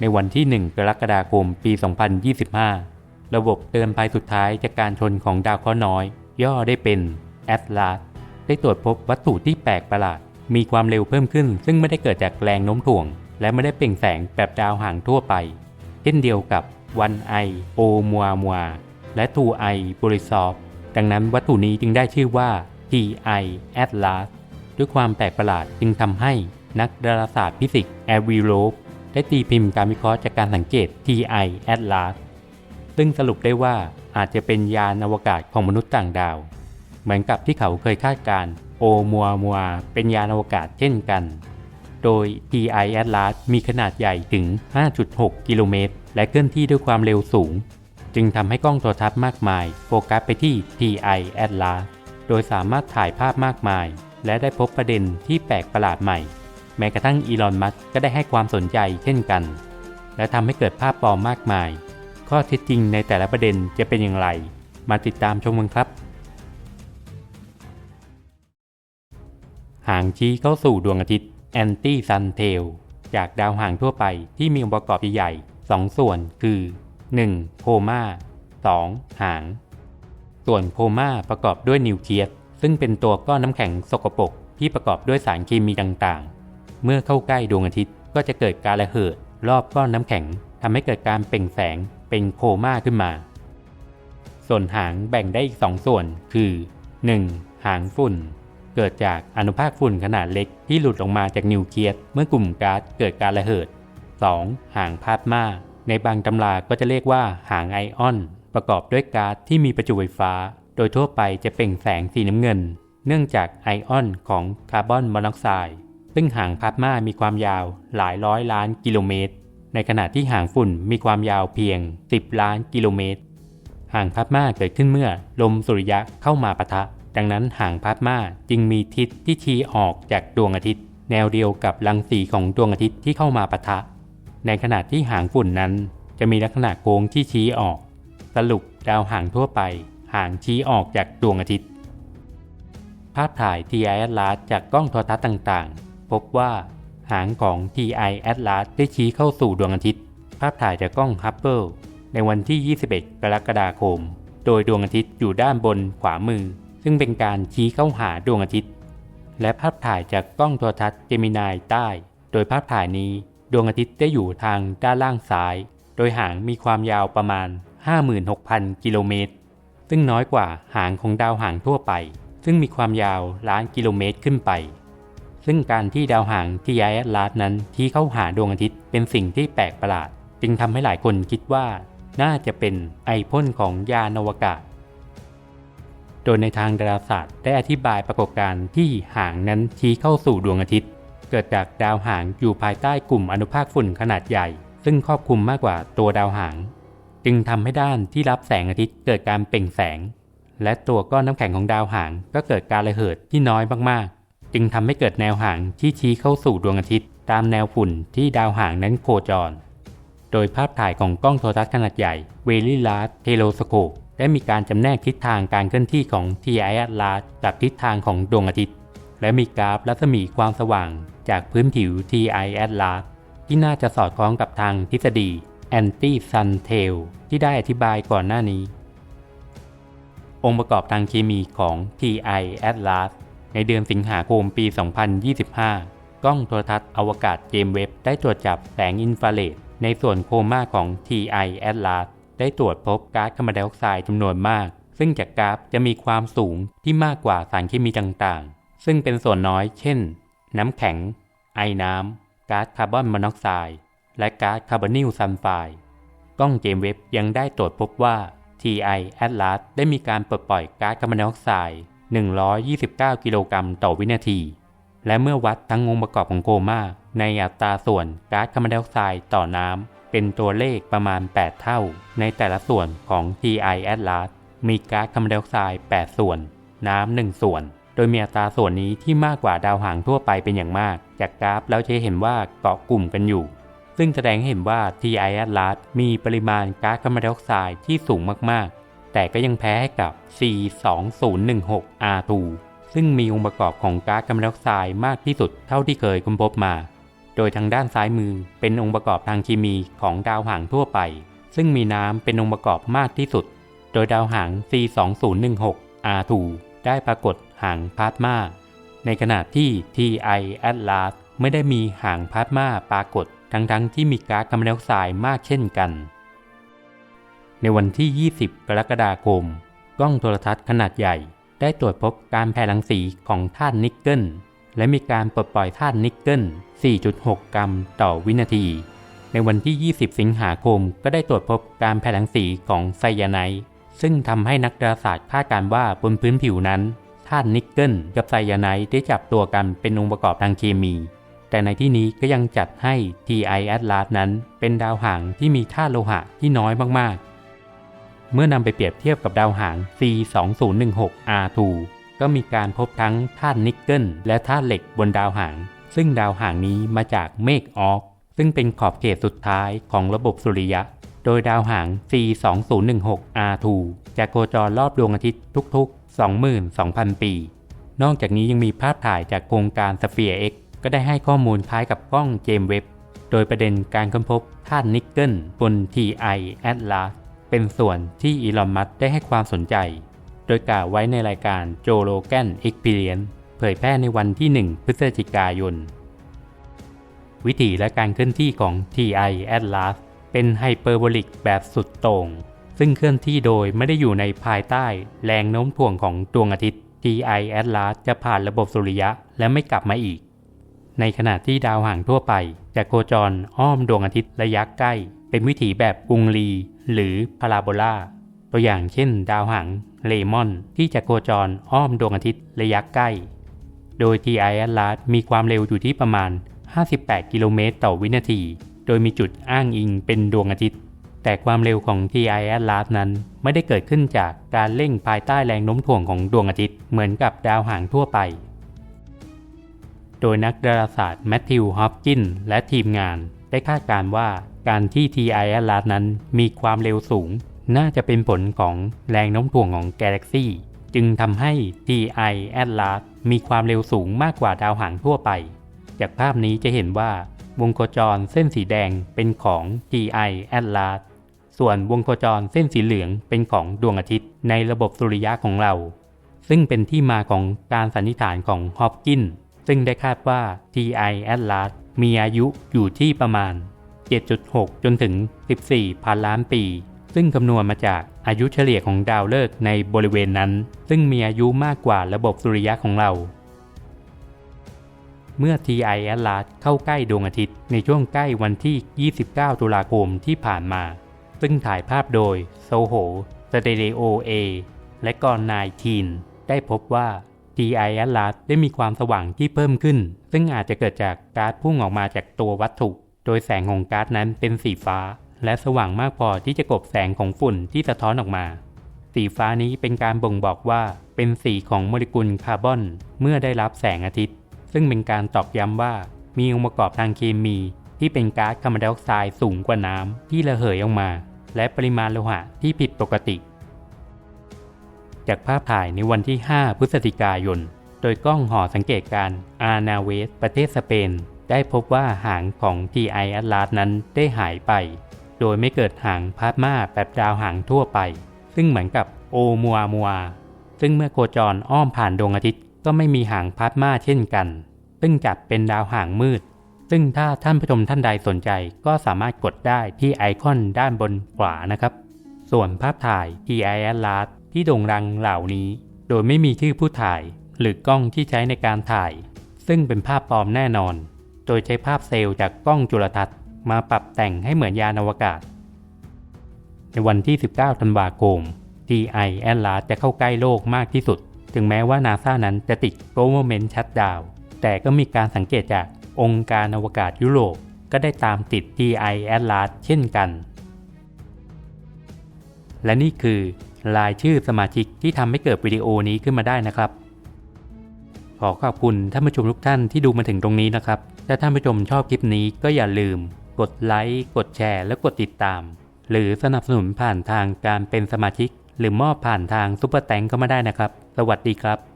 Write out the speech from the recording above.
ในวันที่ 1 กรกฎาคม ปี 2025 ระบบเตือนภัยสุดท้ายจากการชนของดาวเคราะห์น้อย ย่อได้เป็นแอตลาสได้ตรวจพบวัตถุที่แปลกประหลาด มีความเร็วเพิ่มขึ้น ซึ่งไม่ได้เกิดจากแรงโน้มถ่วง และไม่ได้เปล่งแสงแบบดาวห่างทั่วไป เช่นเดียวกับวันไอโอมัวมัวและทูไอบริซอฟดังนั้นวัตถุนี้จึงได้ชื่อว่า TI Atlas ด้วยความแปลกประหลาดจึงทำให้นักดาราศาสตร์ฟิสิกส์แอวิโรฟ ได้ตีพิมพ์การวิเคราะห์จากการสังเกต TI Atlas ซึ่งสรุปได้ว่าอาจจะเป็นยานอวกาศของมนุษย์ต่างดาว เหมือนกับที่เขาเคยคาดการณ์โอมัวมัวเป็นยานอวกาศเช่นกัน โดย TI Atlas มีขนาดใหญ่ถึง 5.6 กิโลเมตร และเคลื่อนที่ด้วยความเร็วสูง จึงทำให้กล้องโทรทัศน์มากมาย โฟกัสไปที่ TI Atlas โดยสามารถถ่ายภาพมากมาย และได้พบประเด็นที่แปลกประหลาดใหม่ แม้กระทั่งอีลอน มัสก์ก็ได้ให้ความสนใจเช่นกัน และทำให้เกิดภาพปลอมมากมาย ข้อเท็จจริงในแต่ละประเด็นจะเป็นอย่างไร มาติดตามชมกันครับ หางชี้เข้าสู่ดวงอาทิตย์แอนตี้ซันเทลจากดาวหางทั่วไปที่มีองค์ประกอบใหญ่ๆสองส่วนคือ 1. โคมา 2. หาง ส่วนโคมาประกอบด้วยนิวเคลียสซึ่งเป็นตัวก้อนน้ำแข็งสกปรกที่ประกอบด้วยสารเคมีต่างๆ เมื่อเข้าใกล้ดวงอาทิตย์ก็จะเกิดการระเหิดรอบก้อนน้ำแข็งทำให้เกิดการเปล่งแสงเป็นโคม่าขึ้นมา ส่วนหางแบ่งได้อีกสองส่วนคือ 1. หางฝุ่น เกิดจากอนุภาคฝุ่นขนาดเล็กที่หลุดออกมาจากนิวเคลียสเมื่อกลุ่มก๊าซเกิดการระเหิด 2. หางพลาสมาในบางตำราก็จะเรียกว่าหางไอออน ประกอบด้วยก๊าซที่มีประจุไฟฟ้า โดยทั่วไปจะเปล่งแสงสีน้ำเงิน เนื่องจากไอออนของคาร์บอนมอนอกไซด์ ซึ่งหางพลาสมามีความยาวหลายร้อยล้านกิโลเมตร ในขณะที่หางฝุ่นมีความยาวเพียง 10 ล้านกิโลเมตร หางพลาสมาเกิดขึ้นเมื่อลมสุริยะเข้ามาปะทะ ดังนั้นหางพลาสมาจึงมีทิศที่ชี้ออกจากดวงอาทิตย์ แนวเดียวกับรังสีของดวงอาทิตย์ที่เข้ามาปะทะ ในขณะที่หางฝุ่นนั้น จะมีลักษณะโค้งที่ชี้ออก สรุปดาวหางทั่วไป หางชี้ออกจากดวงอาทิตย์ ภาพถ่าย TI Atlas จากกล้องโทรทัศน์ต่างๆ พบว่าหางของ TI Atlas ได้ชี้เข้าสู่ดวงอาทิตย์ ภาพถ่ายจากกล้องฮับเบิลในวันที่ 21 กรกฎาคม โดยดวงอาทิตย์อยู่ด้านบนขวามือ ซึ่งเป็นการชี้เข้าหาดวงอาทิตย์ และภาพถ่ายจากกล้องโทรทัศน์เจมินายใต้ โดยภาพถ่ายนี้ดวงอาทิตย์ได้อยู่ทางด้านล่างซ้าย โดยหางมีความยาวประมาณ 56,000 กิโลเมตร ซึ่งน้อยกว่าหางของดาวหางทั่วไป ซึ่งมีความยาวล้านกิโลเมตรขึ้นไป ซึ่งการที่ดาวหางที่ย้ายลาสนั้นที่เข้าหาดวงอาทิตย์เป็นสิ่งที่แปลกประหลาด จึงทำให้หลายคนคิดว่า น่าจะเป็นไอพ่นของยานอวกาศ โดยในทางดาราศาสตร์ได้อธิบายปรากฏการณ์ที่หางนั้นชี้เข้าสู่ดวงอาทิตย์ เกิดจากดาวหางอยู่ภายใต้กลุ่มอนุภาคฝุ่นขนาดใหญ่ ซึ่งครอบคลุมมากกว่าตัวดาวหาง จึงทำให้ด้านที่รับแสงอาทิตย์เกิดการเปล่งแสง และตัวก้อนน้ำแข็งของดาวหางก็เกิดการระเหิดที่น้อยมากๆ จึงทำให้เกิดแนวห่างที่ชี้เข้าสู่ดวงอาทิตย์ ตามแนวฝุ่นที่ดาวห่างนั้นโคจร โดยภาพถ่ายของกล้องโทรทัศน์ขนาดใหญ่ v e r y Large Telescope ได้มีการจำแนกทิศทางการเคลื่อนที่ของ TI Atlas กับทิศทางของดวงอาทิตย์ และมีกราฟรัศมีความสว่างจากพื้นผิว TI Atlas ที่น่าจะสอดคล้องกับทางทฤษฎี Anti Sun Tail ที่ได้อธิบายก่อนหน้านี้ องค์ประกอบทางเคมีของ TI Atlas ในเดือนสิงหาคมปี 2025 กล้องโทรทัศน์อวกาศเจมเว็บได้ตรวจจับแสงอินฟราเรดในส่วนโคม่าของ TI Atlas ได้ตรวจพบก๊าซคาร์บอนไดออกไซด์จำนวนมาก ซึ่งจากกราฟจะมีความสูงที่มากกว่าสารเคมีต่างๆ ซึ่งเป็นส่วนน้อย เช่น น้ำแข็ง ไอน้ำก๊าซคาร์บอนมอนอกไซด์และก๊าซคาร์บอนิลซัลไฟด์กล้องเจมเว็บยังได้ตรวจพบว่า TI Atlas ได้มีการปลดปล่อยก๊าซคาร์บอนไดออกไซด์ 129 กิโลกรัมต่อวินาที และเมื่อวัดทั้งองค์ประกอบของโคม่าในอัตราส่วนก๊าซคาร์บอนไดออกไซด์ต่อน้ำเป็นตัวเลขประมาณ 8 เท่า ในแต่ละส่วนของ TI Atlas มีก๊าซคาร์บอนไดออกไซด์8 ส่วน น้ำ1ส่วน โดยมีอัตราส่วนนี้ที่มากกว่าดาวหางทั่วไปเป็นอย่างมาก จากกราฟแล้วจะเห็นว่าเกาะกลุ่มกันอยู่ ซึ่งแสดงให้เห็นว่า TI Atlas มีปริมาณก๊าซคาร์บอนไดออกไซด์ที่สูงมากๆ แต่ก็ยังแพ้ให้กับ C2016 R2 ซึ่งมีองค์ประกอบของก๊าซคาร์บอนไดออกไซด์มากที่สุดเท่าที่เคยค้นพบมา โดยทางด้านซ้ายมือเป็นองค์ประกอบทางเคมีของดาวหางทั่วไป ซึ่งมีน้ำเป็นองค์ประกอบมากที่สุด โดยดาวหาง C2016 R2 ได้ปรากฏหางพลาสมา ในขณะที่ TI Atlas ไม่ได้มีหางพลาสมาปรากฏ ทั้งๆที่มีก๊าซคาร์บอนไดออกไซด์มากเช่นกัน ในวันที่ 20 กรกฎาคม กล้องโทรทัศน์ขนาดใหญ่ ได้ตรวจพบการแผ่รังสีของธาตุนิกเกิล และมีการปลดปล่อยธาตุนิกเกิล 4.6 กรัมต่อวินาที ในวันที่ 20 สิงหาคม ก็ได้ตรวจพบการแผ่รังสีของไซยาไนด์ซึ่งทำให้นักดาราศาสตร์คาดการว่าบนพื้นผิวนั้นธาตุนิกเกิลกับไซยาไนด์ได้จับตัวกันเป็นองค์ประกอบทางเคมี แต่ในที่นี้ก็ยังจัดให้ TI Atlas นั้นเป็นดาวหางที่มีธาตุโลหะที่น้อยมากๆ เมื่อนำไปเปรียบเทียบกับดาวหาง C2016R2 ก็มีการพบทั้งธาตุนิกเกิลและธาตุเหล็กบนดาวหาง ซึ่งดาวหางนี้มาจากเมฆออก ซึ่งเป็นขอบเขตสุดท้ายของระบบสุริยะ โดยดาวหาง C2016R2 จะโคจรรอบดวงอาทิตย์ทุกๆ 22,000 ปี นอกจากนี้ยังมีภาพถ่ายจากโครงการ Sphere X ก็ได้ให้ข้อมูลคล้ายกับกล้องเจมเว็บ โดยประเด็นการค้นพบธาตุนิกเกิลบน TI Atlas เป็นส่วนที่อีลอนมัสได้ให้ความสนใจ โดยกล่าวไว้ในรายการ Joe Rogan Experience เผยแพร่ในวันที่ 1 พฤศจิกายน วิธีและการเคลื่อนที่ของ TI Atlas เป็นไฮเปอร์โบลิกแบบสุดโต่ง ซึ่งเคลื่อนที่โดยไม่ได้อยู่ในภายใต้แรงโน้มถ่วงของดวงอาทิตย์ TI Atlas จะผ่านระบบสุริยะและไม่กลับมาอีก ในขณะที่ดาวห่างทั่วไป จะโคจรอ้อมดวงอาทิตย์ระยะใกล้ เป็นวิถีแบบกรุงลี หรือพาราโบลาตัวอย่างเช่น ดาวหางเลมอน ที่จะโคจรอ้อมดวงอาทิตย์ระยะใกล้ โดย TI Atlas มีความเร็วอยู่ที่ประมาณ 58 กิโลเมตรต่อวินาที โดยมีจุดอ้างอิงเป็นดวงอาทิตย์ แต่ความเร็วของ TI Atlas นั้นไม่ได้เกิดขึ้นจากการเร่งภายใต้แรงโน้มถ่วงของดวงอาทิตย์เหมือนกับดาวหางทั่วไป โดยนักดาราศาสตร์แมทธิวฮอปกินและทีมงาน ได้คาดการณ์ว่าการที่ TI Atlas นั้นมีความเร็วสูง น่าจะเป็นผลของแรงโน้มถ่วงของกาแล็กซี่จึงทำให้ TI Atlas มีความเร็วสูงมากกว่าดาวหางทั่วไป จากภาพนี้จะเห็นว่าวงโคจรเส้นสีแดงเป็นของ TI Atlas ส่วนวงโคจรเส้นสีเหลืองเป็นของดวงอาทิตย์ในระบบสุริยะของเรา ซึ่งเป็นที่มาของการสันนิษฐานของฮอปกินซึ่งได้คาดว่า TI Atlas มีอายุอยู่ที่ประมาณ 7.6 จนถึง 14 พันล้านปี ซึ่งคำนวณมาจากอายุเฉลี่ยของดาวฤกษ์ในบริเวณนั้น ซึ่งมีอายุมากกว่าระบบสุริยะของเรา เมื่อ TI Atlas เข้าใกล้ดวงอาทิตย์ในช่วงใกล้วันที่ 29 ตุลาคมที่ผ่านมา ซึ่งถ่ายภาพโดยโซโหสเตเรโอเอและกอนนายทีน ได้พบว่า TI Atlas ได้มีความสว่างที่เพิ่มขึ้น ซึ่งอาจจะเกิดจากก๊าซพุ่งออกมาจากตัววัตถุ โดยแสงของก๊าซนั้นเป็นสีฟ้า และสว่างมากพอที่จะกบแสงของฝุ่นที่สะท้อนออกมา สีฟ้านี้เป็นการบ่งบอกว่าเป็นสีของโมเลกุลคาร์บอน เมื่อได้รับแสงอาทิตย์ ซึ่งเป็นการตอกย้ำว่ามีองค์ประกอบทางเคมีที่เป็นก๊าซคาร์บอนไดออกไซด์สูงกว่าน้ำที่ระเหยออกมา และปริมาณโลหะที่ผิดปกติ จากภาพถ่ายในวันที่ 5 พฤศจิกายน โดยกล้องหอสังเกตการอานาเวส ประเทศสเปน ได้พบว่าหางของ TI Atlas นั้นได้หายไป โดยไม่เกิดหางพาสมาแบบดาวหางทั่วไป ซึ่งเหมือนกับโอมัวมัว ซึ่งเมื่อโคจรอ้อมผ่านดวงอาทิตย์ก็ไม่มีหางพาสมาเช่นกัน ซึ่งจัดเป็นดาวหางมืด ซึ่งถ้าท่านผู้ชมท่านใดสนใจก็สามารถกดได้ที่ไอคอนด้านบนขวานะครับ ส่วนภาพถ่าย TI Atlas ที่โด่งดังเหล่านี้ โดยไม่มีชื่อผู้ถ่าย หรือกล้องที่ใช้ในการถ่าย ซึ่งเป็นภาพปลอมแน่นอน โดยใช้ภาพเซลล์จากกล้องจุลทรรศน์มาปรับแต่งให้เหมือนยานอวกาศ ในวันที่ 19 ธันวาคม TI Atlas จะเข้าใกล้โลกมากที่สุด ถึงแม้ว่านาซานั้นจะติด Government Shutdown แต่ก็มีการสังเกตจากองค์การอวกาศยุโรปก็ได้ตามติด TI Atlas เช่นกัน และนี่คือ รายชื่อสมาชิกที่ทำให้เกิดวิดีโอนี้ขึ้นมาได้นะครับ ขอขอบคุณท่านผู้ชมทุกท่านที่ดูมาถึงตรงนี้นะครับ ถ้าท่านผู้ชมชอบคลิปนี้ก็อย่าลืม กดไลค์ กดแชร์ และกดติดตาม หรือสนับสนุนผ่านทางการเป็นสมาชิก หรือมอบผ่านทางซุปเปอร์แตงก็มาได้นะครับ สวัสดีครับ